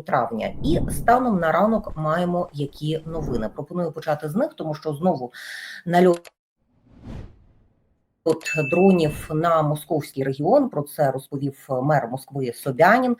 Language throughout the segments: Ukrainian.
травня. І станом на ранок маємо які новини. Пропоную почати з них, тому що знову нальот дронів на московський регіон. Про це розповів мер Москви Собянін.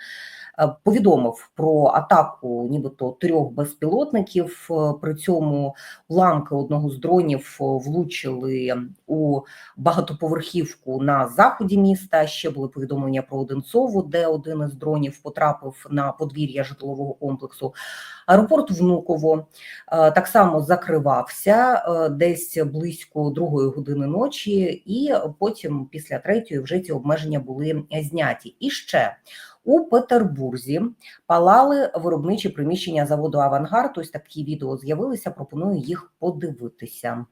Е, Повідомив про атаку, нібито трьох безпілотників. Е, При цьому уламки одного з дронів е, влучили у багатоповерхівку на заході міста. Ще були повідомлення про Одинцову, де один із дронів потрапив на подвір'я житлового комплексу. Аеропорт Внуково так само закривався десь близько другої години ночі, і потім, після третьої, вже ці обмеження були зняті. І ще у Петербурзі палали виробничі приміщення заводу Авангард. Ось такі відео з'явилися. Пропоную їх подивитися.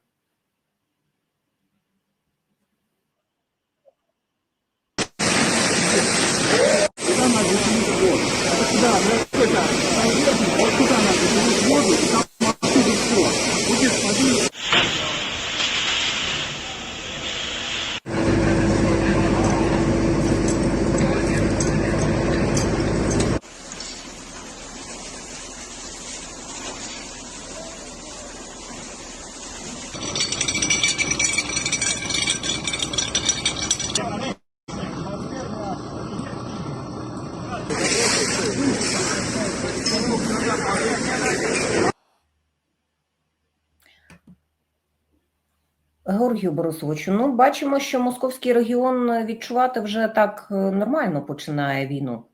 Георгію Борисовичу, ну бачимо, що московський регіон відчувати вже так е, нормально починає війну.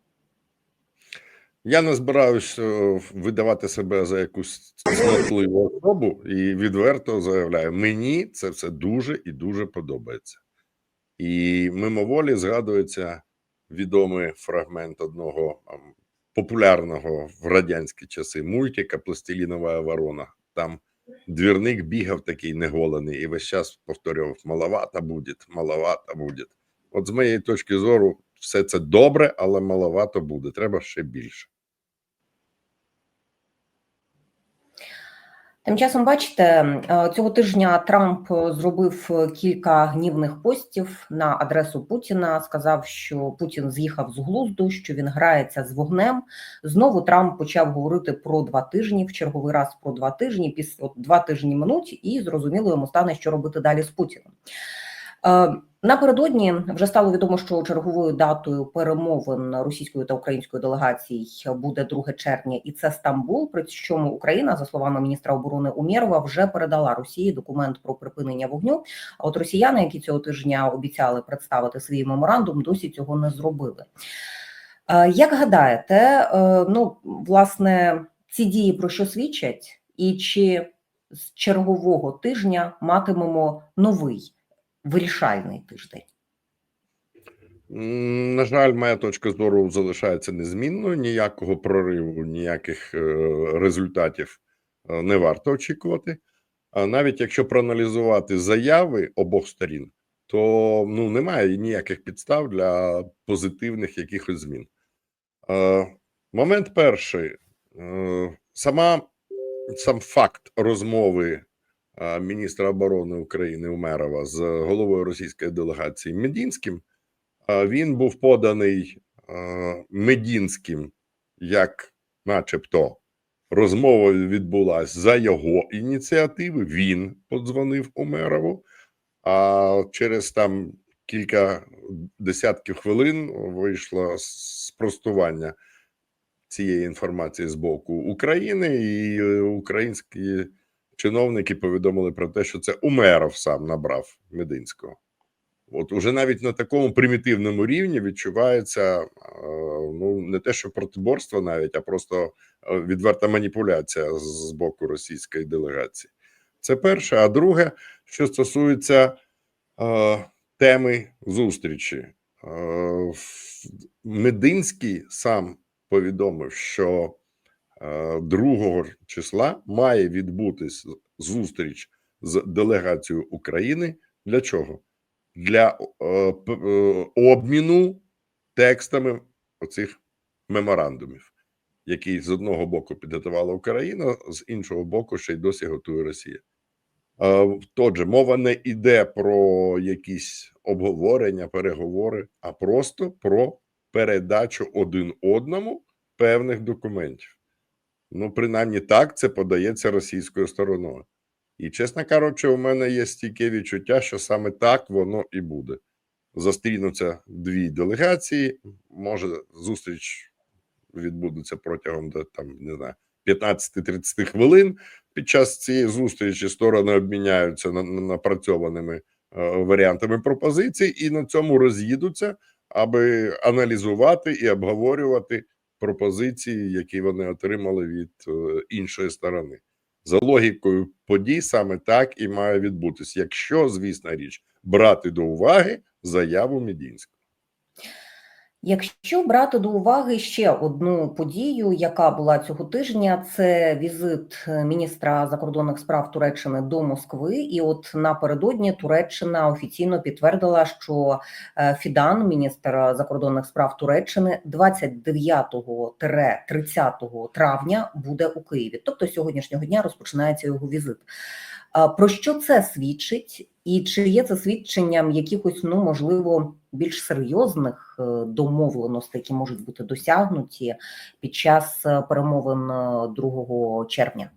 Я не збираюсь е, видавати себе за якусь цнотливу особу і відверто заявляю: мені це все дуже і дуже подобається. І мимоволі згадується відомий фрагмент одного популярного в радянські часи мультика Пластилінова ворона. Там двірник бігав такий неголений і весь час повторював: маловато буде, маловато буде. От з моєї точки зору, все це добре, але маловато буде. Треба ще більше. Тим часом, бачите, е, цього тижня Трамп е, зробив е, кілька гнівних постів на адресу Путіна. Сказав, що Путін з'їхав з глузду, що він грається з вогнем. Знову Трамп почав говорити про два тижні. В черговий раз про два тижні. Після два тижні минуть, і зрозуміло йому стане, що робити далі з Путіним. Напередодні вже стало відомо, що черговою датою перемовин російської та української делегацій буде 2 червня, і це Стамбул. При чому Україна, за словами міністра оборони Умєрова, вже передала Росії документ про припинення вогню. А от росіяни, які цього тижня обіцяли представити свій меморандум, досі цього не зробили. Е, Як гадаєте, е, ну власне ці дії про що свідчать, і чи з чергового тижня матимемо новий? Вирішальний тиждень. На жаль, моя точка зору залишається незмінною. Ніякого прориву, ніяких е, результатів е, не варто очікувати. А навіть якщо проаналізувати заяви обох сторін, то ну немає ніяких підстав для позитивних якихось змін. Е, Момент перший. Сама сам факт розмови міністра оборони України Умерова з головою російської делегації Медінським. Він був поданий Медінським, як, начебто, розмова відбулася за його ініціативи. Він подзвонив Умерову, а через там кілька десятків хвилин вийшло спростування цієї інформації з боку України, і українські чиновники повідомили про те, що це Умеров сам набрав Мединського. От уже навіть на такому примітивному рівні відчувається е, ну не те, що протиборство, навіть а просто е, відверта маніпуляція з боку російської делегації. Це перше. А друге, що стосується е, теми зустрічі, е, Мединський сам повідомив, що 2 числа має відбутись зустріч з делегацією України. Для чого? Для е, е, обміну текстами оцих меморандумів, які з одного боку підготувала Україна, з іншого боку, ще й досі готує Росія. Е, Тотже мова не йде про якісь обговорення, переговори, а просто про передачу один одному певних документів. Ну, принаймні так це подається російською стороною. І, чесно кажучи, у мене є стійке відчуття, що саме так воно і буде. Зустрінуться дві делегації. Може, зустріч відбудеться протягом там, не знаю, 15-30 хвилин. Під час цієї зустрічі сторони обміняються на- на- напрацьованими е, варіантами пропозицій і на цьому роз'їдуться, аби аналізувати і обговорювати пропозиції, які вони отримали від е, іншої сторони. За логікою подій саме так і має відбутись, якщо, звісна річ, брати до уваги заяву Медінського. Якщо брати до уваги ще одну подію, яка була цього тижня, це візит е, міністра закордонних справ Туреччини до Москви. І от напередодні Туреччина офіційно підтвердила, що е, Фідан, міністр закордонних справ Туреччини, 29-30 травня буде у Києві. Тобто сьогоднішнього дня розпочинається його візит. Про що це свідчить, і чи є це свідченням якихось, ну можливо, більш серйозних е, домовленостей, які можуть бути досягнуті під час е, перемовин е, 2 червня?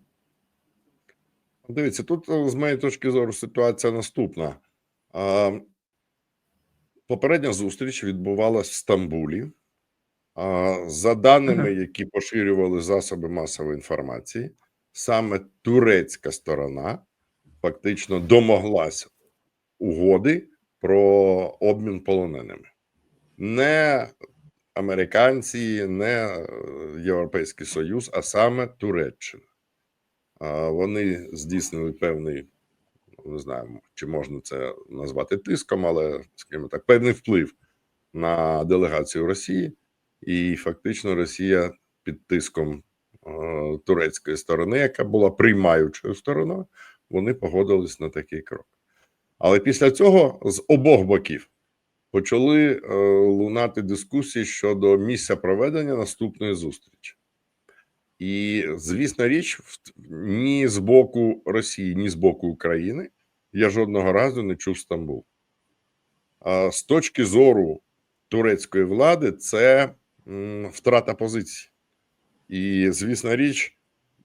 Дивіться, тут е, з моєї точки зору ситуація наступна. Попередня зустріч відбувалась в Стамбулі. За даними, які поширювали засоби масової інформації, саме турецька сторона фактично домоглася угоди про обмін полоненими. Не американці, не е, Європейський Союз, а саме Туреччина. Вони здійснили певний, не знаю, чи можна це назвати тиском, але, скажімо так, певний вплив на делегацію Росії, і фактично Росія під тиском е, турецької сторони, яка була приймаючою стороною, вони погодились на такий крок. Але після цього з обох боків почали е, лунати дискусії щодо місця проведення наступної зустрічі. І, звісно, річ, ні з боку Росії, ні з боку України я жодного разу не чув Стамбул. А з точки зору турецької влади, це втрата позиції. І, звісно, річ,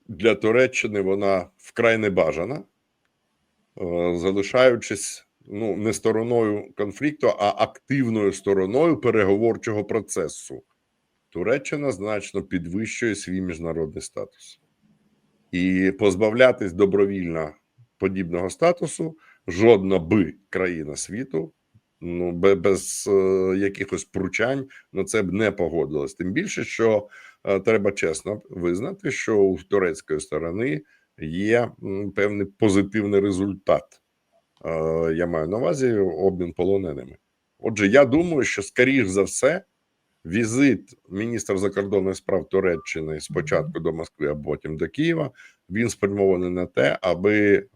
для Туреччини вона вкрай небажана, е, залишаючись ну, не стороною конфлікту, а активною стороною переговорчого процесу. Туреччина значно підвищує свій міжнародний статус. І позбавлятись добровільно подібного статусу жодна би країна світу ну, бе- без е, якихось пручань на це б не погодилась. Тим більше, що е, треба чесно визнати, що у турецької сторони є певний позитивний результат. Е, я маю на увазі обмін полоненими. Отже, я думаю, що скоріш за все, візит міністра закордонних справ Туреччини спочатку до Москви, а потім до Києва. Він спрямований на те, аби е,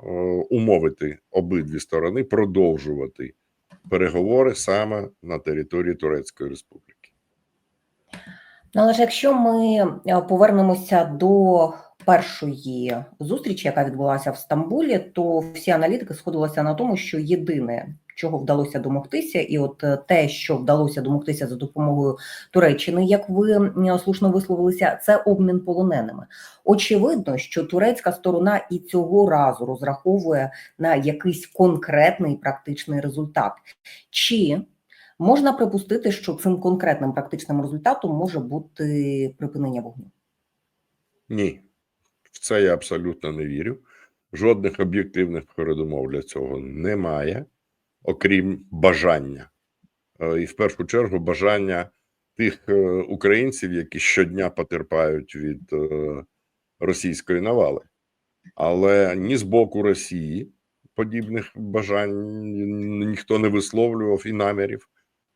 умовити обидві сторони продовжувати переговори саме на території Турецької Республіки. Ну, але ж якщо ми е, повернемося до першої зустрічі, яка відбулася в Стамбулі, то всі аналітики сходилися на тому, що єдине, чого вдалося домогтися, і от е, те, що вдалося домогтися за допомогою Туреччини, як ви слушно висловилися, це обмін полоненими. Очевидно, що турецька сторона і цього разу розраховує на якийсь конкретний практичний результат. Чи Можна припустити, що цим конкретним практичним результатом може бути припинення вогню. Ні, в це я абсолютно не вірю. Жодних об'єктивних передумов для цього немає, окрім бажання. Е, І в першу чергу бажання тих е, українців, які щодня потерпають від е, російської навали. Але ні з боку Росії подібних бажань ніхто не висловлював і намірів.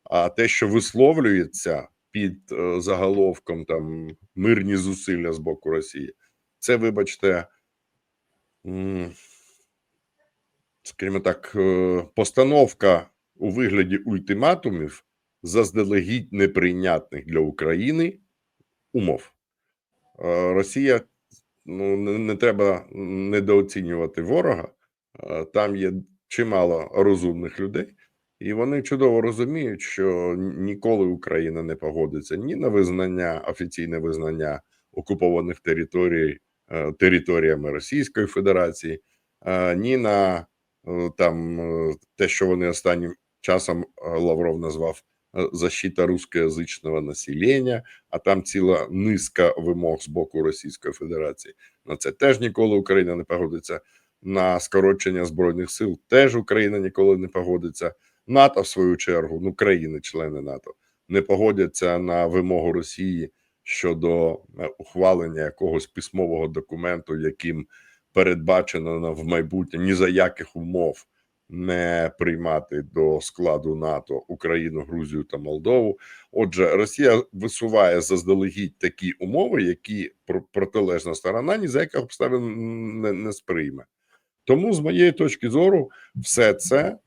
А те, що висловлюється під заголовком там мирні зусилля з боку Росії, це, вибачте, скажімо так, е, постановка у вигляді ультиматумів заздалегідь неприйнятних для України умов. Е, Росія ну не, треба недооцінювати ворога. Е, Там є чимало розумних людей, І вони чудово розуміють, що ніколи Україна не погодиться ні на визнання, офіційне визнання окупованих територій територіями Російської Федерації, е, ні на е, там е, те, що вони останнім часом е, Лавров назвав е, защита русскоязичного населення, а там ціла низка вимог з боку Російської Федерації. На це теж ніколи Україна не погодиться. На скорочення збройних сил теж Україна ніколи не погодиться. НАТО, в свою чергу, ну країни-члени НАТО, не погодяться на вимогу Росії щодо е, ухвалення якогось письмового документу, яким передбачено в майбутнє ні за яких умов не приймати до складу НАТО Україну, Грузію та Молдову. Отже, Росія висуває заздалегідь такі умови, які про- протилежна сторона ні за яких обставин не, не сприйме. Тому, з моєї точки зору, все це е,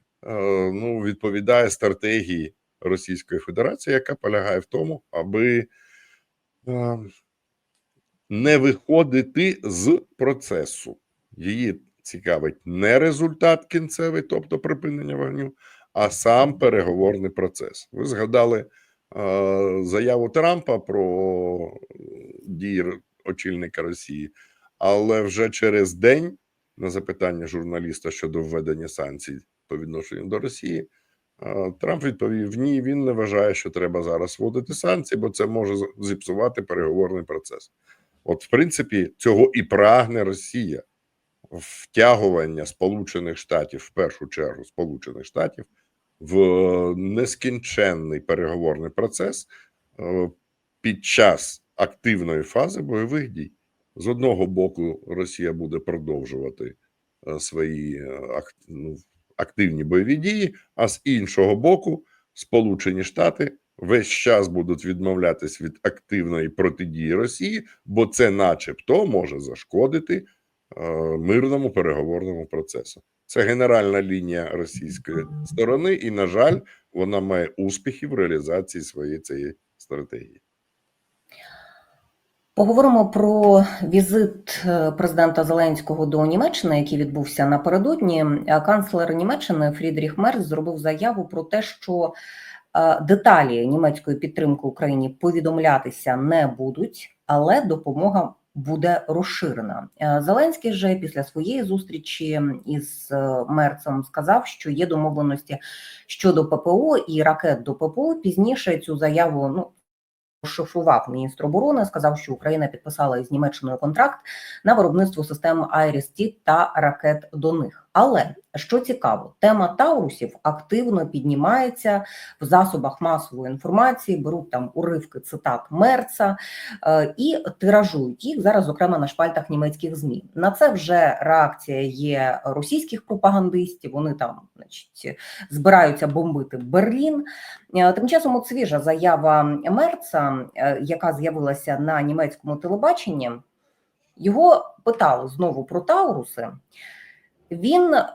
ну, відповідає стратегії Російської Федерації, яка полягає в тому, аби не виходити з процесу. Її цікавить не результат кінцевий, тобто припинення вогню, а сам переговорний процес. Ви згадали е, заяву Трампа про дії очільника Росії, але вже через день на запитання журналіста щодо введення санкцій по відношенню до Росії. Е, Трамп відповів: ні, він не вважає, що треба зараз вводити санкції, бо це може зіпсувати переговорний процес. От, в принципі, цього і прагне Росія втягування Сполучених Штатів, в першу чергу Сполучених Штатів, в нескінченний переговорний процес е, під час активної фази бойових дій. З одного боку, Росія буде продовжувати е, свої е, ну, активні бойові дії, а з іншого боку, Сполучені Штати весь час будуть відмовлятись від активної протидії Росії, бо це, начебто, може зашкодити е, мирному переговорному процесу. Це генеральна лінія російської сторони, і, на жаль, вона має успіхи в реалізації своєї цієї стратегії. Поговоримо про візит е, президента Зеленського до Німеччини, який відбувся напередодні. Канцлер Німеччини Фрідріх Мерц зробив заяву про те, що е, деталі німецької підтримки Україні повідомлятися не будуть, але допомога буде розширена. Е, Зеленський же після своєї зустрічі із Мерцем сказав, що є домовленості щодо ППО і ракет до ППО. Пізніше цю заяву ну розшифрував міністр оборони, сказав, що Україна підписала із Німеччиною контракт на виробництво систем IRIS-T та ракет до них. Але що цікаво, тема Таурусів активно піднімається в засобах масової інформації, беруть там уривки цитат Мерца е, і тиражують їх зараз, зокрема на шпальтах німецьких змі. На це вже реакція є російських пропагандистів. Вони там, значить, збираються бомбити Берлін. Е, Тим часом от свіжа заява Мерца, е, яка з'явилася на німецькому телебаченні, його питали знову про Тауруси. Він е,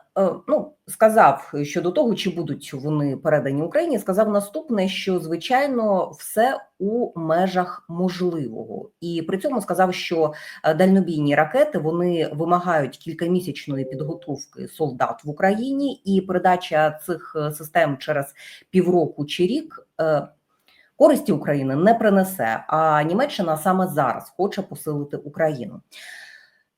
ну, сказав щодо того, чи будуть вони передані Україні, сказав наступне: що звичайно все у межах можливого, і при цьому сказав, що е, дальнобійні ракети вони вимагають кількамісячної підготовки солдат в Україні, і передача цих е, систем через півроку чи рік. Користі України не принесе, а Німеччина саме зараз хоче посилити Україну.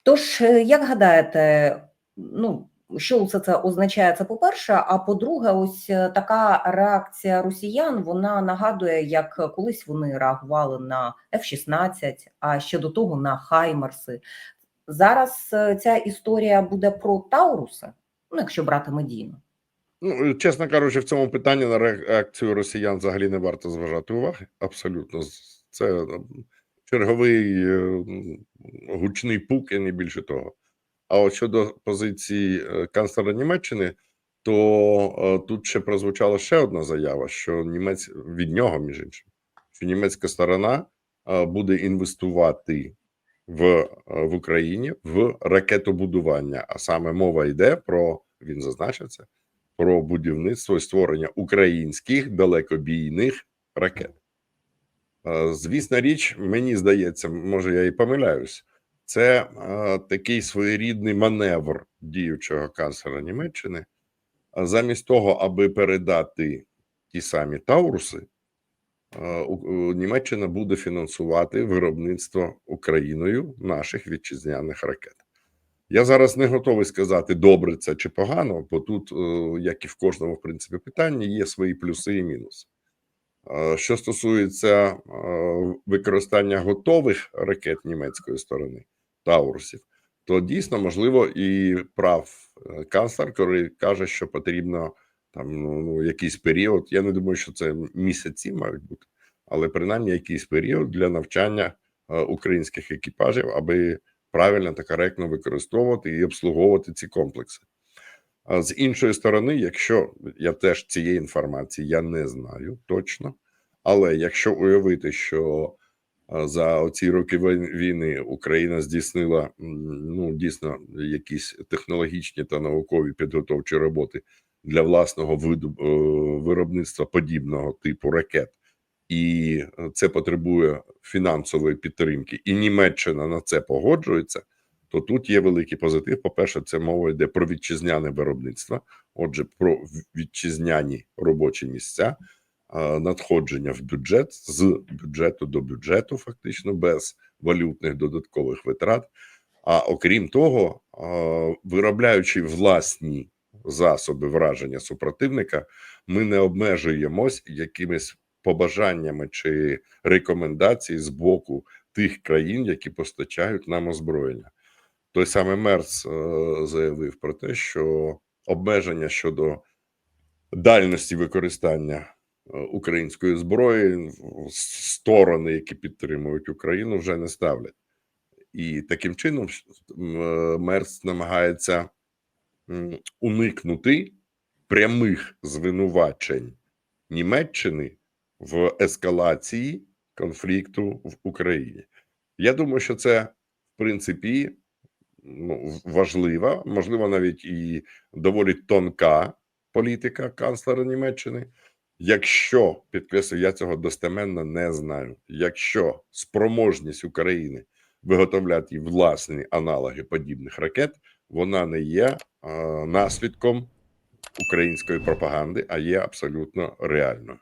Тож, як гадаєте, ну що все це означає? Це по-перше. А по-друге, ось е, така реакція росіян вона нагадує, як колись вони реагували на F-16, а ще до того на Хаймерси. Зараз е, ця історія буде про Тауруси, ну якщо брати медійно. Ну, чесно кажучи, в цьому питанні на реакцію росіян взагалі не варто зважати уваги. Абсолютно, це черговий е, гучний пук і не більше того. А от щодо позиції е, канцлера Німеччини, то е, тут ще прозвучала ще одна заява, що німець від нього, між іншим, що німецька сторона е, буде інвестувати в, в Україні в ракетобудування. А саме мова йде про він зазначив це про будівництво і створення українських далекобійних ракет. Звісна річ, мені здається, може я і помиляюсь, це е, такий своєрідний маневр діючого канцлера Німеччини замість того, аби передати ті самі Тауруси, е, Німеччина буде фінансувати виробництво Україною наших вітчизняних ракет. Я зараз не готовий сказати, добре це чи погано, бо тут, е, як і в кожному в принципі питанні, є свої плюси і мінуси. Е, Що стосується е, використання готових ракет німецької сторони, Таурусів, то дійсно можливо і прав е, канцлер, коли каже, що потрібно там ну, ну якийсь період. Я не думаю, що це місяці мають бути, але принаймні якийсь період для навчання е, українських екіпажів, аби правильно та коректно використовувати і обслуговувати ці комплекси. А з іншої сторони, якщо я теж цієї інформації я не знаю точно, але якщо уявити, що за оці роки війни Україна здійснила ну дійсно якісь технологічні та наукові підготовчі роботи для власного виду е, виробництва подібного типу ракет, і е, це потребує фінансової підтримки, і Німеччина на це погоджується. То тут є великий позитив. По-перше, це мова йде про вітчизняне виробництво, отже, про вітчизняні робочі місця, надходження в бюджет з бюджету до бюджету, фактично без валютних додаткових витрат. А окрім того, виробляючи власні засоби враження супротивника, ми не обмежуємось якимись побажаннями чи рекомендацій з боку тих країн, які постачають нам озброєння. Той самий Мерц е, заявив про те, що обмеження щодо дальності використання української зброї сторони, які підтримують Україну, вже не ставлять. І таким чином е, Мерц намагається уникнути прямих звинувачень Німеччини в ескалації конфлікту в Україні. Я думаю, що це в принципі ну, важлива, можливо, навіть і доволі тонка політика канцлера Німеччини. Якщо підкреслю, я цього достеменно не знаю. Якщо спроможність України виготовляти власні аналоги подібних ракет, вона не є е, наслідком української пропаганди, а є абсолютно реальною.